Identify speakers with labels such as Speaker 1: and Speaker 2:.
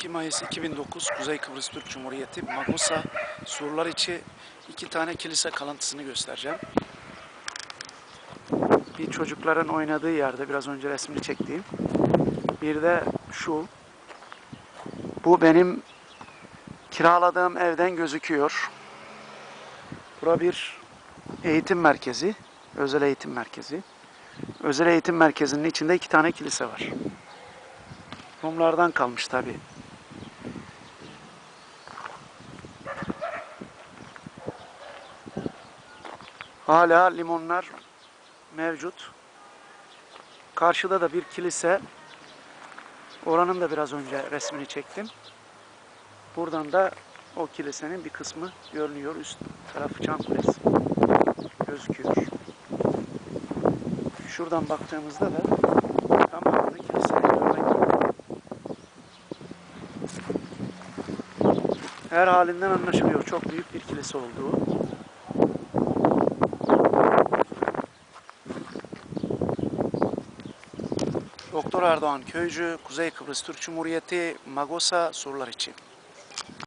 Speaker 1: 2 Mayıs 2009 Kuzey Kıbrıs Türk Cumhuriyeti Magusa surlar içi iki tane kilise kalıntısını göstereceğim. Bir çocukların oynadığı yerde biraz önce resmini çektiğim. Bir de şu. Bu benim kiraladığım evden gözüküyor. Bura bir eğitim merkezi. Özel eğitim merkezi. Özel eğitim merkezinin içinde iki tane kilise var. Rumlardan kalmış tabi. Hala limonlar mevcut. Karşıda da bir kilise. Oranın da biraz önce resmini çektim. Buradan da o kilisenin bir kısmı görünüyor. Üst tarafı Çan Kulesi gözüküyor. Şuradan baktığımızda da tamamını kiliseyi görmek. Her halinden anlaşılıyor. Çok büyük bir kilise olduğu. Doktor Erdoğan Köycü, Kuzey Kıbrıs Türk Cumhuriyeti, Magosa sorular için.